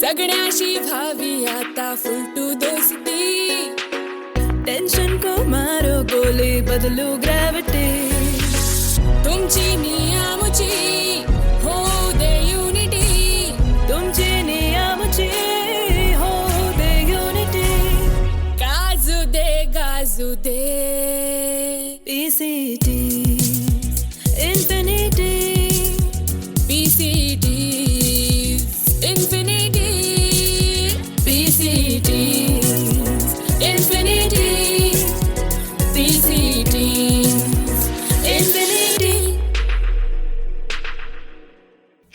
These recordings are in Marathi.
जगण्याशी भावी आता फुलटू दोस्ती. टेन्शन को मारो गोले बदलू ग्रॅव्हिटी तुमची मी आमची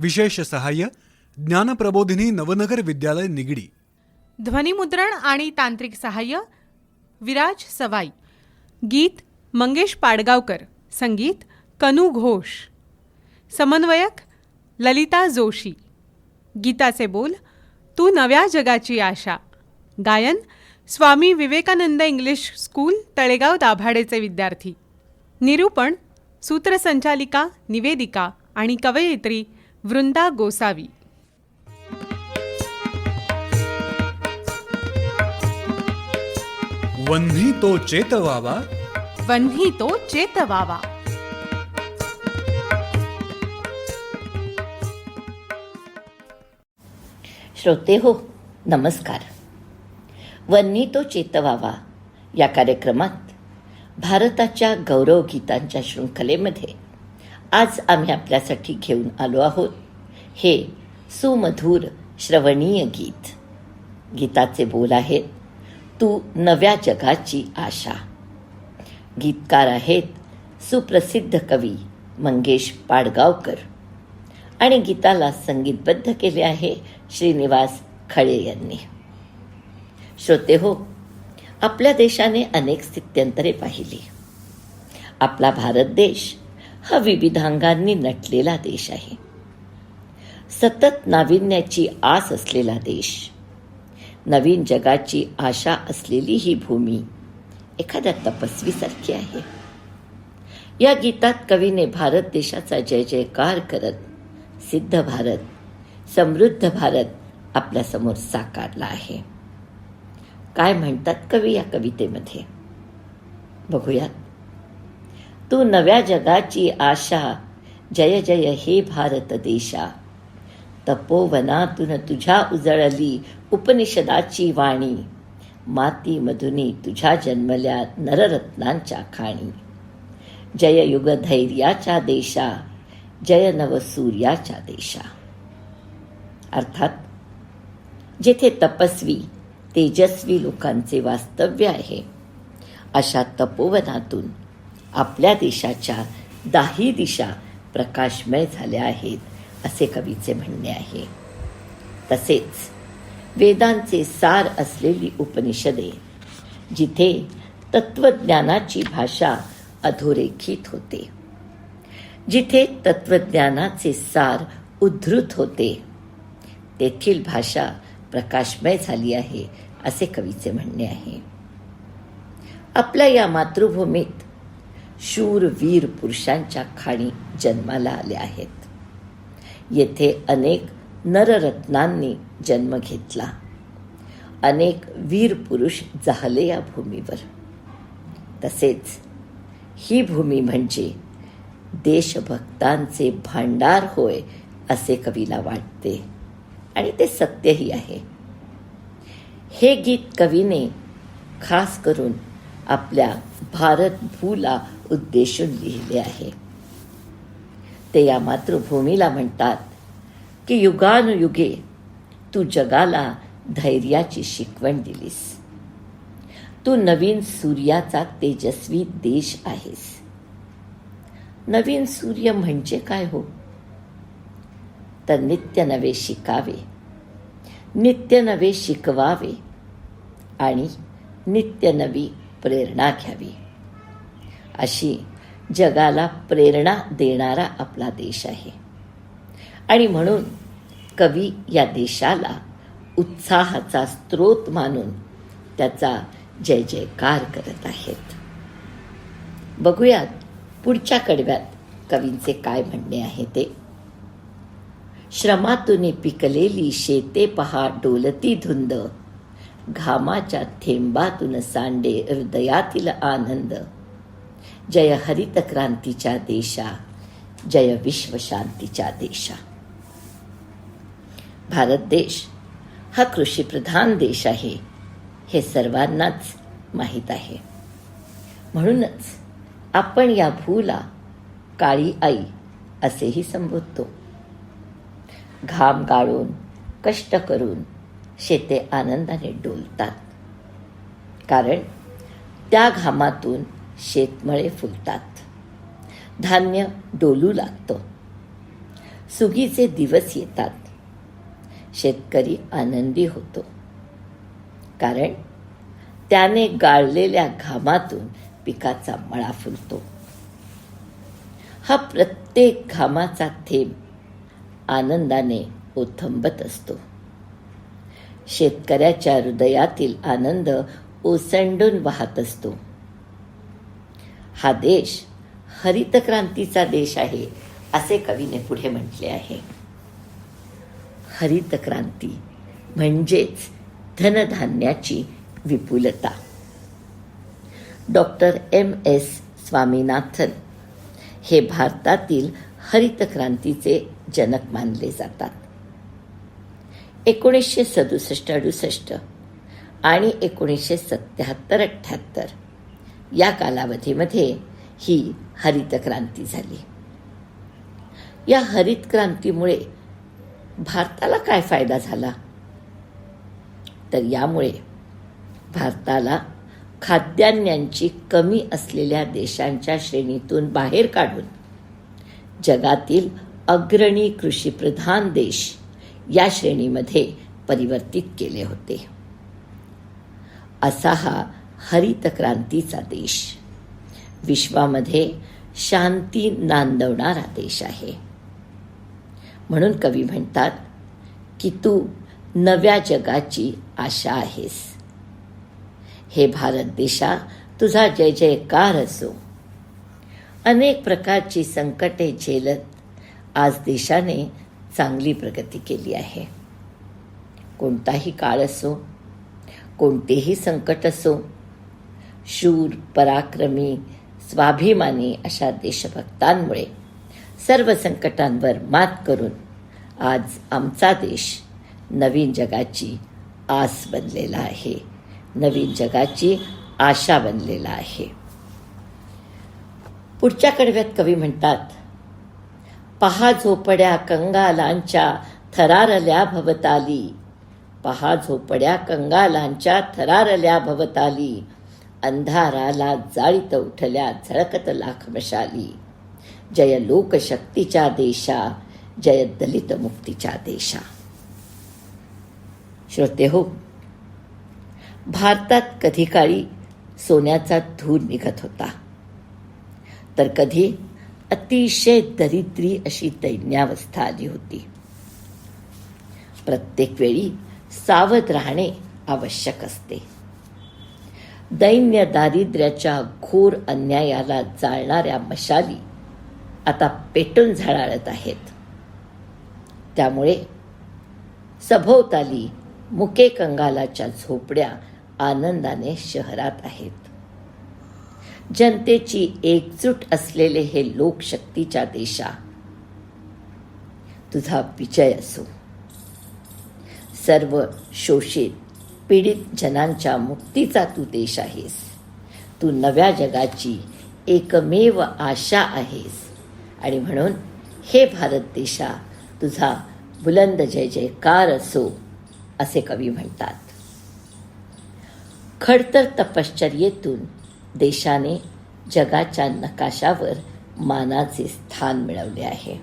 विशेष सहाय्य ज्ञानप्रबोधिनी नवनगर विद्यालय निगडी. ध्वनिमुद्रण आणि तांत्रिक सहाय्य विराज सवाई. गीत मंगेश पाडगावकर. संगीत कनू घोष. समन्वयक ललिता जोशी. गीताचे बोल तू नव्या जगाची आशा. गायन स्वामी विवेकानंद इंग्लिश स्कूल तळेगाव दाभाडेचे विद्यार्थी. निरूपण सूत्रसंचालिका निवेदिका आणि कवयित्री वृंदा गोसावी. वन्ही तो चेतवावा. वन्ही तो चेतवावा. श्रोते हो नमस्कार. वन्नी तो चेतवावा या कार्यक्रमात भारताच्या गौरव गीतांच्या शृंखलेमध्ये आज आम्ही आपल्यासाठी घेऊन आलो आहोत हे सुमधुर श्रवणीय गीत. गीताचे बोल आहेत तू नव्या जगाची आशा. गीतकार आहेत सुप्रसिद्ध कवी मंगेश पाडगावकर. आणि गीताला संगीतबद्ध केले आहे श्रीनिवास खळे यांनी. श्रोते हो आपल्या देशाने अनेक स्थित्यंतरे पाहिली. आपला भारत देश हा विविधांगांनी नटलेला देश आहे. सतत नाविन्याची आस असलेला देश. नवीन जगाची आशा असलेली ही भूमी एखाद्या तपस्वीसारखी आहे. या गीतात कवीने भारत देशाचा जय जयकार करत सिद्ध भारत समृद्ध भारत आपल्यासमोर साकारला आहे. काय म्हणतात कवी या कवितेमध्ये? बघूयात. तू नव्या जगाची आशा. जय जय हे भारत देशा. तपोवनातून तुझ्या उजळली उपनिषदाची वाणी. माती मधुनी तुझ्या जन्मल्या नररत्नांच्या खाणी. जय युग धैर्याच्या देशा. जय नव सूर्याच्या देशा. अर्थात जेथे तपस्वी तेजस्वी लोकांचे वास्तव्य आहे अशा तपोवनातून आपल्या देशाच्या दाही दिशा प्रकाशमय झाल्या आहेत असे कवीचे म्हणणे आहे. तसेच वेदांचे सार असलेली उपनिषदे जिथे तत्वज्ञानाची भाषा अधोरेखित होते जिथे तत्वज्ञानाचे सार उद्धृत होते तेथील भाषा प्रकाशमय झाली आहे असे कवीचे म्हणणे आहे. आपल्या या मातृभूमीत शूर वीर पुरुषांच्या खाणी जन्माला आल्या आहेत. येथे अनेक नररत्नांनी जन्म घेतला. अनेक वीर पुरुष जाहले या भूमीवर. तसेच ही भूमी म्हणजे देशभक्तांचे भांडार होय असे कवीला वाटते. आणि ते सत्यही आहे. हे गीत कवीने खास करून आपल्या भारत भूला उद्देशून लिहिले आहे. ते या मातृभूमीला म्हणतात की युगानुयुगे तू जगाला धैर्याची शिकवण दिलीस. तू नवीन सूर्याचा तेजस्वी देश आहेस. नवीन सूर्य म्हणजे काय हो? तर नित्य नवे शिकावे नित्य नवे शिकवावे आणि नित्य नवी प्रेरणा घ्यावी. अशी जगाला प्रेरणा देणारा आपला देश आहे. आणि म्हणून कवी या देशाला उत्साहाचा स्रोत मानून त्याचा जय जयकार करत आहेत. बघूयात पुढच्या कडव्यात कवींचे काय म्हणणे आहे ते. श्रमातून पिकलेली शेते पहा डोलती धुंद. घामाच्या थेंबातून सांडे हृदयातील आनंद. जय हरित क्रांतीच्या देशा जय विश्वशांतीच्या देशा. भारत देश हा कृषीप्रधान देश आहे हे सर्वांनाच माहीत आहे. म्हणूनच आपण या भूला काळी आई असेही संबोधतो. घाम गाळून कष्ट करून शेते आनंदाने डोलतात. कारण त्या घामातून शेतमळे फुलतात. धान्य डोलू लागतं. सुगीचे दिवस येतात. शेतकरी आनंदी होतो. कारण त्याने गाळलेल्या घामातून पिकाचा मळा फुलतो. हा प्रत्येक घामाचा थेंब आनंदाने ओथंबत असतो. शेतकऱ्याच्या हृदयातील आनंद ओसंडून वाहत असतो. हा देश हरितक्रांतीचा देश आहे असे कवीने पुढे म्हटले आहे. हरितक्रांती म्हणजेच धनधान्याची विपुलता. डॉक्टर एम एस स्वामीनाथन हे भारतातील हरित क्रांतीचे जनक मानले जातात. एकोणीसशे सदुसष्ट अडुसष्ट आणि एकोणीसशे सत्याहत्तर अठ्ठ्याहत्तर या कालावधीमध्ये ही हरित क्रांती झाली. या हरित क्रांतीमुळे भारताला काय फायदा झाला? तर यामुळे भारताला खाद्यान्यांची कमी असलेल्या देशांच्या श्रेणीतून बाहेर काढून जगातील अग्रणी कृषीप्रधान देश या श्रेणीमध्ये परिवर्तित केले होते. असा हा हरित क्रांतीचा देश. विश्वामध्ये शांती नांदवणारा देश आहे. म्हणून कवी म्हणतात की तू नव्या जगाची आशा आहेस. हे भारत देशा तुझा जय जयकार असो. अनेक प्रकारची संकटे झेलत आज देशाने चांगली प्रगती केली आहे. कोणताही काळ असो कोणतेही संकट असो शूर पराक्रमी स्वाभिमानी अशा देशभक्तांमुळे सर्व संकटांवर मात करून आज आमचा देश नवीन जगाची आस बनलेला आहे. नवीन जगाची आशा बनलेला आहे. पुढच्या कडव्यात कवी म्हणतात पहा झोपड्या कंगालांच्या थरारल्या भवताली. पहा झोपड्या कंगालांच्या थरारल्या भवताली. अंधाराला जाळीत उठल्या झळकत लाख मशाली जय लोकशक्तीच्या देशा जय दलित मुक्तीच्या देशा. श्रोते हो भारतात कधी काळी सोन्याचा धूर निघत होता. तर कधी अतिशय दरिद्री अशी दैन्यावस्था आली होती. प्रत्येक वेळी सावध राहणे आवश्यक असते. दैन्य दारिद्र्याच्या घोर अन्यायाला जाळणाऱ्या मशाली आता पेटून झळाळत आहेत. त्यामुळे सभोवताली मुके कंगालाच्या झोपड्या आनंदाने शहरात आहेत. जनतेची एकजूट असलेले हे लोकशक्तीच्या देशा तुझा विजय असो. सर्व शोषित पीडित जनांच्या मुक्तीचा तू देश आहेस. तू नव्या जगाची एकमेव आशा आहेस. आणि म्हणून हे भारत देशा तुझा बुलंद जय जयकार असो असे कवी म्हणतात. खडतर तपश्चर्येतून देशाने जगाच्या नकाशावर मानाचे स्थान मिळवले आहे.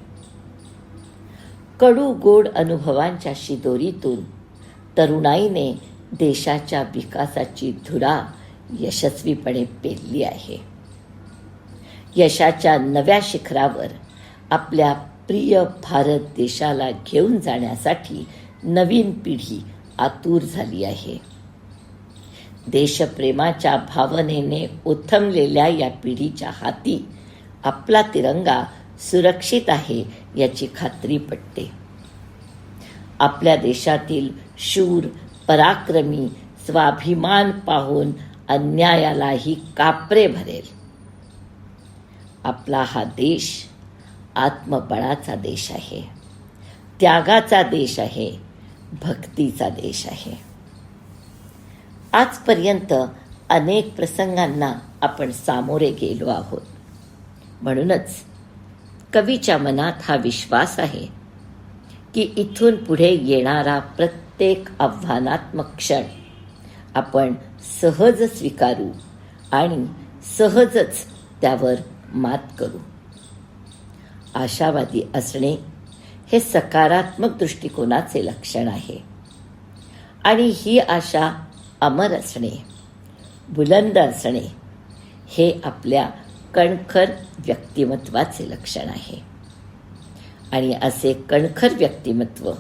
कडू गोड अनुभवांच्या शिदोरीतून तरुणाईने देशाच्या विकासाची धुरा यशस्वीपणे पेरली आहे. यशाच्या नव्या शिखरावर आपल्या प्रिय भारत देशाला घेऊन जाण्यासाठी नवीन पिढी आतूर झाली आहे. देशप्रेमाच्या भावनेने उथमलेल्या या पिढीच्या हाती आपला तिरंगा सुरक्षित आहे याची खात्री पटते. आपल्या देशातील शूर पराक्रमी स्वाभिमान पाहून अन्यायालाही कापरे भरेल. आपला हा देश आत्मबळाचा देश आहे. त्यागाचा देश आहे. भक्तीचा देश आहे. आजपर्यंत अनेक प्रसंगांना आपण सामोरे गेलो आहोत. म्हणूनच कवीच्या मनात हा विश्वास आहे की इथून पुढे येणारा प्रत्येक प्रत्येक आव्हानात्मक क्षण आपण सहज स्वीकारू आणि सहजच त्यावर मात करू. आशावादी असणे हे सकारात्मक दृष्टिकोनाचे लक्षण आहे. आणि ही आशा अमर असणे बुलंद असणे हे आपल्या कणखर व्यक्तिमत्वाचे लक्षण आहे. आणि असे कणखर व्यक्तिमत्व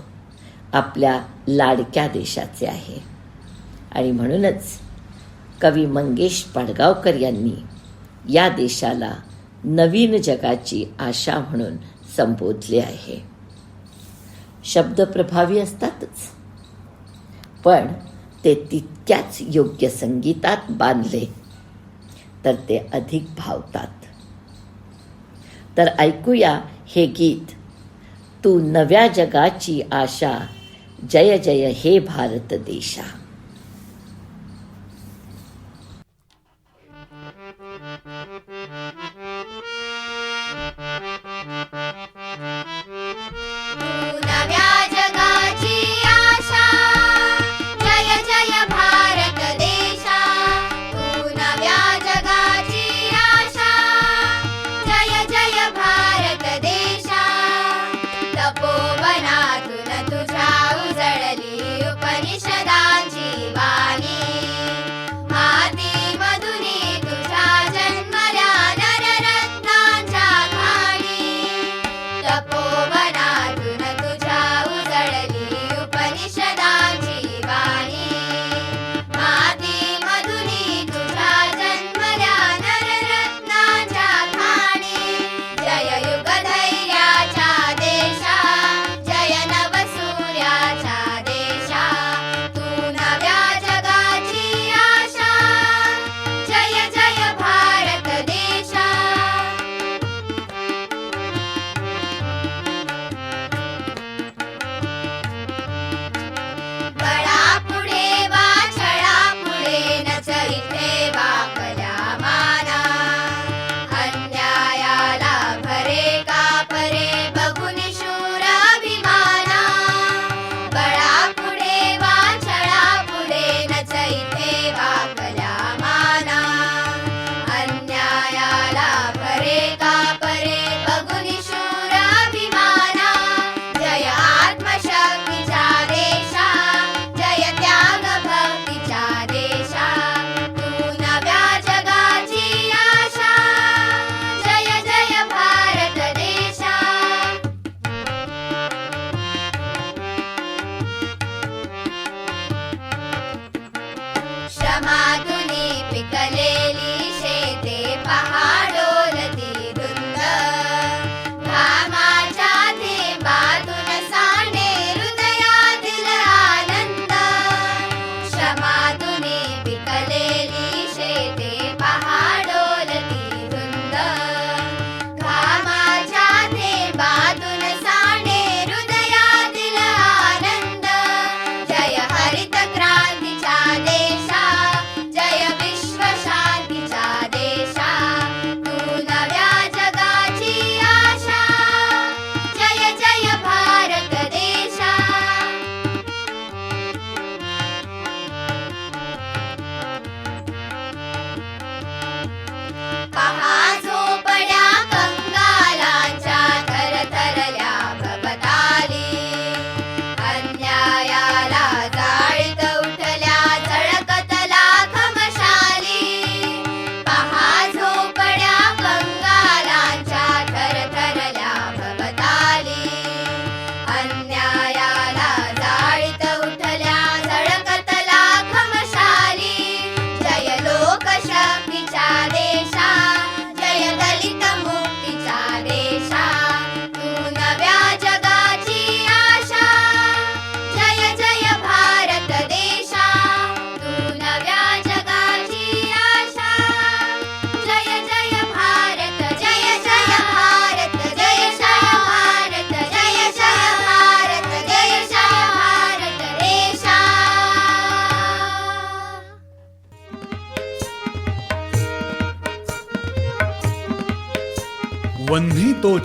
आपल्या लाडक्या देशाचे आहे. आणि म्हणूनच कवी मंगेश पाडगावकर यांनी या देशाला नवीन जगाची आशा म्हणून संबोधले आहे. शब्द प्रभावी असतातच. पण ते तितक्याच योग्य संगीतात बांधले तर ते अधिक भावतात. तर ऐकूया हे गीत तू नव्या जगाची आशा जय जय हे भारत देशा.